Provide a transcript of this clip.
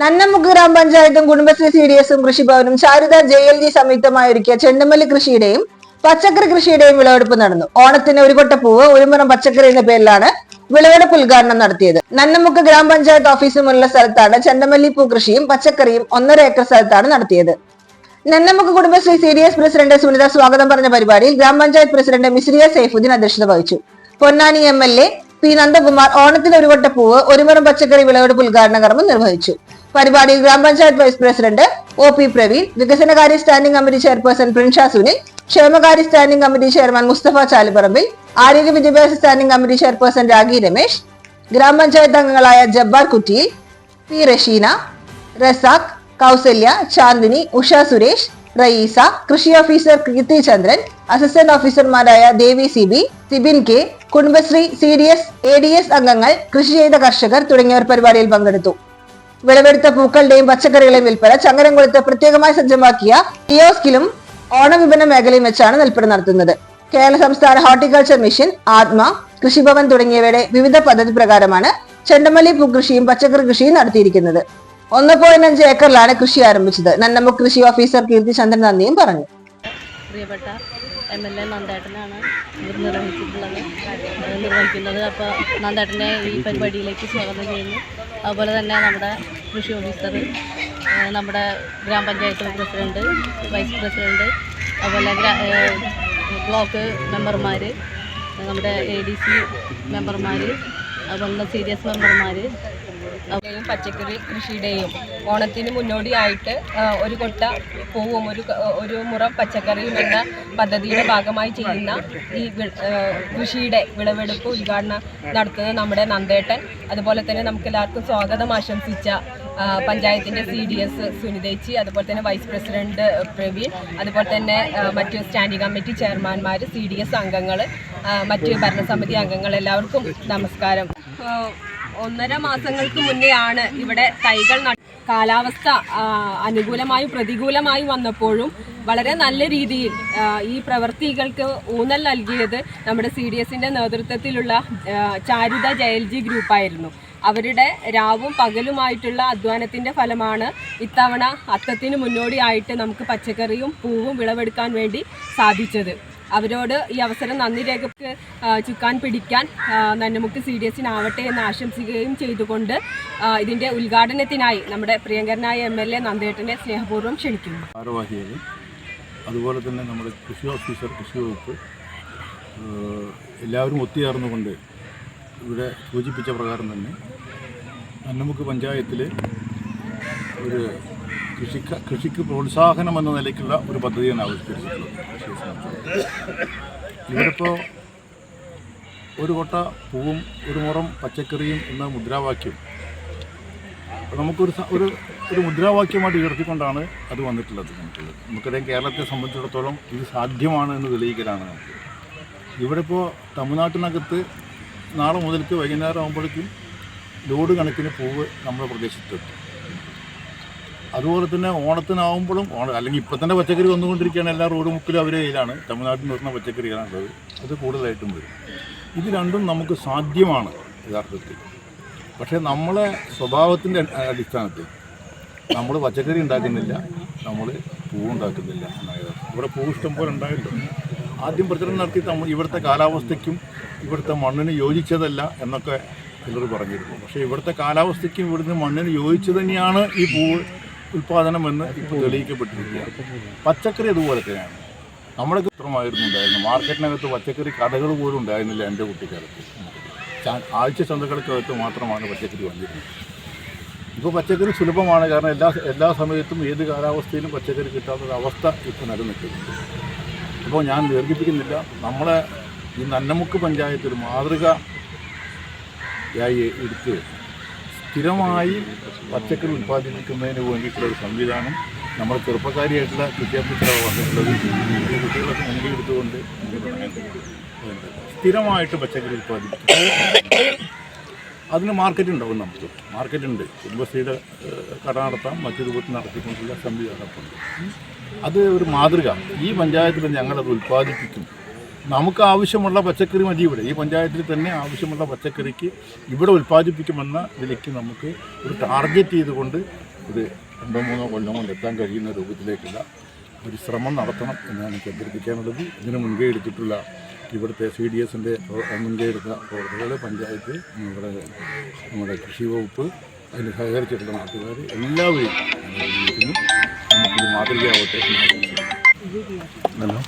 നന്നമുക്ക് ഗ്രാമപഞ്ചായത്തും Kudumbashree C D എസും കൃഷിഭവനും ശാരദ ജെ എൽ ജി സംയുക്തമായി ഒരുക്കിയ ചെണ്ടുമല്ലി കൃഷിയുടെയും പച്ചക്കറി കൃഷിയുടെയും വിളവെടുപ്പ് നടന്നു. ഓണത്തിന് ഒരു കൊട്ടപ്പൂവ് ഒരു മുറം പച്ചക്കറി എന്ന പേരിലാണ് വിളവെടുപ്പ് ഉദ്ഘാടനം നടത്തിയത്. നന്നമുക്ക് ഗ്രാമപഞ്ചായത്ത് ഓഫീസുമുള്ള സ്ഥലത്താണ് ചെണ്ടമല്ലി പൂ കൃഷിയും പച്ചക്കറിയും ഒന്നര ഏക്കർ സ്ഥലത്താണ് നടത്തിയത്. Nannamukku Kudumbashree C D S president Sunitha സ്വാഗതം പറഞ്ഞ പരിപാടിയിൽ ഗ്രാമപഞ്ചായത്ത് പ്രസിഡന്റ് മിശ്രിയ സൈഫുദ്ദീൻ അധ്യക്ഷത വഹിച്ചു. Ponnani M L A P Nandakumar ഓണത്തിന് ഒരു കൊട്ടപ്പൂവ് ഒരു മുറം പച്ചക്കറി വിളവെടുപ്പ് ഉദ്ഘാടന കർമ്മം നിർവഹിച്ചു. പരിപാടിയിൽ ഗ്രാമപഞ്ചായത്ത് vice president O P Praveen വികസനകാര്യ standing committee chairperson Prinsha Sunil ക്ഷേമകാര്യ standing committee chairman Musthafa Chalipparambil ആരോഗ്യ വിദ്യാഭ്യാസ standing committee chairperson Ragi Ramesh ഗ്രാമപഞ്ചായത്ത് അംഗങ്ങളായ ജബ്ബാർ കുറ്റിയിൽ പി റഷീന റസാഖ് കൗസല്യ ചാന്ദിനി ഉഷ സുരേഷ് റയീസ കൃഷി ഓഫീസർ കീർത്തി ചന്ദ്രൻ അസിസ്റ്റന്റ് ഓഫീസർമാരായ Devi C B Sibin K Kudumbashree C D S A D S അംഗങ്ങൾ കൃഷി ചെയ്ത കർഷകർ തുടങ്ങിയവർ പരിപാടിയിൽ പങ്കെടുത്തു. വിളവെടുത്ത പൂക്കളുടെയും പച്ചക്കറികളുടെയും വിൽപ്പന ചങ്ങരംകുളത്ത് പ്രത്യേകമായി സജ്ജമാക്കിയ കിയോസ്കിലും ഓണവിപണ മേഖലയും വെച്ചാണ് വിൽപ്പന നടത്തുന്നത്. കേരള സംസ്ഥാന ഹോർട്ടിക്കൾച്ചർ മിഷൻ ആത്മ കൃഷിഭവൻ തുടങ്ങിയവയുടെ വിവിധ പദ്ധതി പ്രകാരമാണ് ചെണ്ടമല്ലി പൂക്കൃഷിയും പച്ചക്കറി കൃഷിയും നടത്തിയിരിക്കുന്നത്. ഒന്ന് പോയിന്റ് അഞ്ച് ഏക്കറിലാണ് കൃഷി ആരംഭിച്ചത്. നന്നമ്മ കൃഷി ഓഫീസർ കീർത്തി ചന്ദ്രൻ നന്ദിയും പറഞ്ഞു. പ്രിയപ്പെട്ട എം എൽ എ നന്ദേട്ടനാണ് ഇവർ നിർവഹിച്ചിട്ടുള്ളത്. നിർവഹിക്കുന്നത്. അപ്പോൾ നന്ദേട്ടനെ ഈ പരിപാടിയിലേക്ക് സ്വാഗതം ചെയ്യുന്നു. അതുപോലെ തന്നെ നമ്മുടെ കൃഷി ഓഫീസർ നമ്മുടെ ഗ്രാമപഞ്ചായത്ത് പ്രസിഡന്റ് വൈസ് പ്രസിഡന്റ് അതുപോലെ ബ്ലോക്ക് മെമ്പർമാർ നമ്മുടെ എ ഡി സി മെമ്പർമാർ അതുപോലെ സി ഡി എസ് മെമ്പർമാർ പച്ചക്കറി കൃഷിയുടെയും ഓണത്തിന് മുന്നോടിയായിട്ട് ഒരു കൊട്ട പൂവും ഒരു ഒരു മുറം പച്ചക്കറിയും എന്ന പദ്ധതിയുടെ ഭാഗമായി ചെയ്യുന്ന ഈ കൃഷിയുടെ വിളവെടുപ്പ് ഉദ്ഘാടനം നടത്തുന്നത് നമ്മുടെ നന്ദേട്ടൻ. അതുപോലെ തന്നെ നമുക്ക് എല്ലാവർക്കും സ്വാഗതം ആശംസിച്ച പഞ്ചായത്തിന്റെ സി ഡി എസ് സുനിതേച്ചി അതുപോലെ തന്നെ വൈസ് പ്രസിഡന്റ് പ്രവീൺ അതുപോലെ തന്നെ മറ്റ് സ്റ്റാൻഡിംഗ് കമ്മിറ്റി ചെയർമാൻമാർ സി ഡി എസ് അംഗങ്ങൾ മറ്റ് ഭരണസമിതി അംഗങ്ങൾ എല്ലാവർക്കും നമസ്കാരം. ഒന്നര മാസങ്ങൾക്ക് മുന്നെയാണ് ഇവിടെ തൈകൾ കാലാവസ്ഥ അനുകൂലമായും പ്രതികൂലമായും വന്നപ്പോഴും വളരെ നല്ല രീതിയിൽ ഈ പ്രവൃത്തികൾക്ക് ഊന്നൽ നൽകിയത് നമ്മുടെ സി ഡി എസിന്റെ നേതൃത്വത്തിലുള്ള ചാരുത ജയൽജി ഗ്രൂപ്പായിരുന്നു. അവരുടെ രാവും പകലുമായിട്ടുള്ള അധ്വാനത്തിന്റെ ഫലമാണ് ഇത്തവണ അത്തത്തിന് മുന്നോടിയായിട്ട് നമുക്ക് പച്ചക്കറിയും പൂവും വിളവെടുക്കാൻ വേണ്ടി സാധിച്ചത്. അവരോട് ഈ അവസരം നന്ദി രേഖക്ക് ചുക്കാൻ പിടിക്കാൻ നന്നമുക്ക് സി ഡി എസിനാവട്ടെ എന്ന് ആശംസിക്കുകയും ചെയ്തുകൊണ്ട് ഇതിന്റെ ഉദ്ഘാടനത്തിനായി നമ്മുടെ പ്രിയങ്കരനായ എം എൽ എ നന്ദേട്ടനെ സ്നേഹപൂർവം ക്ഷണിക്കുന്നു. ഭാരവാഹികളും അതുപോലെ തന്നെ നമ്മുടെ കൃഷി ഓഫീസർ കൃഷി വകുപ്പ് എല്ലാവരും ഒത്തുചേർന്നുകൊണ്ട് ഇവിടെ സൂചിപ്പിച്ച പ്രകാരം തന്നെ അന്നമുക്ക് പഞ്ചായത്തിൽ ഒരു കൃഷി കൃഷിക്ക് പ്രോത്സാഹനം എന്ന നിലയ്ക്കുള്ള ഒരു പദ്ധതിയാണ് ആവിഷ്കരിച്ചിട്ടുള്ളത്. കൃഷിയെ സംബന്ധിച്ച്. ഇവിടെ ഇപ്പോൾ ഒരു കൊട്ട പൂവും ഒരു മുറം പച്ചക്കറിയും എന്ന മുദ്രാവാക്യം. നമുക്കൊരു ഒരു ഒരു മുദ്രാവാക്യമായിട്ട് ഉയർത്തിക്കൊണ്ടാണ് അത് വന്നിട്ടുള്ളത് നമുക്ക് നമുക്കറിയാം കേരളത്തെ സംബന്ധിച്ചിടത്തോളം ഇത് സാധ്യമാണ് എന്ന് തെളിയിക്കലാണ് നമുക്ക്. ഇവിടെ ഇപ്പോൾ തമിഴ്നാട്ടിനകത്ത് നാളെ മുതൽക്ക് വൈകുന്നേരം ആകുമ്പോഴേക്കും ലോഡ് കണക്കിന് പൂവ് നമ്മുടെ പ്രദേശത്തെത്തും അതുപോലെ തന്നെ ഓണത്തിനാവുമ്പോഴും ഓണ അല്ലെങ്കിൽ ഇപ്പം തന്നെ പച്ചക്കറി വന്നുകൊണ്ടിരിക്കുകയാണ് എല്ലാ റോഡ് മുക്കിലും അവരെ കയ്യിലാണ് തമിഴ്നാട്ടിൽ നിന്ന് വരുന്ന പച്ചക്കറികളാണുള്ളത് അത് കൂടുതലായിട്ടും വരും. ഇത് രണ്ടും നമുക്ക് സാധ്യമാണ് യഥാർത്ഥത്തിൽ. പക്ഷേ നമ്മളെ സ്വഭാവത്തിന്റെ അടിസ്ഥാനത്തിൽ നമ്മൾ പച്ചക്കറി ഉണ്ടാക്കുന്നില്ല നമ്മൾ പൂവ് ഉണ്ടാക്കുന്നില്ല. ഇവിടെ പൂവ് ഇഷ്ടം പോലെ ഉണ്ടായിട്ടുണ്ട്. ആദ്യം പ്രചരണം നടത്തി നമ്മൾ ഇവിടുത്തെ കാലാവസ്ഥയ്ക്കും ഇവിടുത്തെ മണ്ണിന് യോജിച്ചതല്ല എന്നൊക്കെ ചിലർ പറഞ്ഞിരുന്നു. പക്ഷേ ഇവിടുത്തെ കാലാവസ്ഥയ്ക്കും ഇവിടുന്ന് മണ്ണിന് യോജിച്ചു തന്നെയാണ് ഈ പൂവ് ഉൽപ്പാദനം എന്ന് ഇപ്പോൾ തെളിയിക്കപ്പെട്ടിരിക്കുകയാണ്. പച്ചക്കറി അതുപോലെ തന്നെയാണ്. നമ്മുടെ ചിത്രമായിരുന്നു ഉണ്ടായിരുന്നു മാർക്കറ്റിനകത്ത് പച്ചക്കറി കടകൾ പോലും ഉണ്ടായിരുന്നില്ല എന്റെ കുട്ടിക്കാലത്ത്. ആഴ്ച ചന്തകൾക്കകത്ത് മാത്രമാണ് പച്ചക്കറി വന്നിരുന്നത്. ഇപ്പോൾ പച്ചക്കറി സുലഭമാണ്. കാരണം എല്ലാ എല്ലാ സമയത്തും ഏത് കാലാവസ്ഥയിലും പച്ചക്കറി കിട്ടാത്തൊരവസ്ഥ ഇപ്പോൾ നിലനിൽക്കുന്നുണ്ട്. അപ്പോൾ ഞാൻ ദീർഘിപ്പിക്കുന്നില്ല. നമ്മളെ ഈ നന്നമുക്ക് പഞ്ചായത്ത് ഒരു മാതൃകയായി എടുത്ത് സ്ഥിരമായി പച്ചക്കറി ഉൽപ്പാദിപ്പിക്കുന്നതിന് വേണ്ടിയിട്ടുള്ള ഒരു സംവിധാനം നമ്മൾ ചെറുപ്പക്കാരിയായിട്ടുള്ള വിദ്യാഭ്യാസ വന്നിട്ടുള്ളത് കുട്ടികളൊക്കെ മുൻകൈ എടുത്തുകൊണ്ട്. സ്ഥിരമായിട്ട് പച്ചക്കറി ഉൽപ്പാദിപ്പിക്കും. അതിന് മാർക്കറ്റ് ഉണ്ടാവും നമുക്ക്. മാർക്കറ്റ് ഉണ്ട്. കുടുംബശ്രീയുടെ കട നടത്താം. മറ്റു രൂപത്തിൽ നടത്തിക്കൊണ്ടുള്ള സംവിധാനമൊക്കെ അത് ഒരു മാതൃക. ഈ പഞ്ചായത്തിൽ ഞങ്ങളത് ഉൽപ്പാദിപ്പിക്കും. നമുക്ക് ആവശ്യമുള്ള പച്ചക്കറി മതി ഇവിടെ. ഈ പഞ്ചായത്തിൽ തന്നെ ആവശ്യമുള്ള പച്ചക്കറിക്ക് ഇവിടെ ഉൽപ്പാദിപ്പിക്കുമെന്ന നിലയ്ക്ക് നമുക്ക് ഒരു ടാർഗറ്റ് ചെയ്തുകൊണ്ട് ഒരു രണ്ടോ മൂന്നോ കൊല്ലം കൊണ്ട് എത്താൻ കഴിയുന്ന രൂപത്തിലേക്കുള്ള ഒരു ശ്രമം നടത്തണം എന്നാണ് എനിക്ക് അഭ്യർത്ഥിക്കാനുള്ളത് ഇതിന് മുൻകൈ എടുത്തിട്ടുള്ള ഇവിടുത്തെ സി ഡി എസിന്റെ മുൻകൈ എടുത്ത പ്രവർത്തകർ പഞ്ചായത്ത് നമ്മുടെ നമ്മുടെ കൃഷി വകുപ്പ് അതിന് സഹകരിച്ചിട്ടുള്ള നാട്ടുകാർ എല്ലാവരെയും ఇది మాదిరిగా అవుతాయి హలో?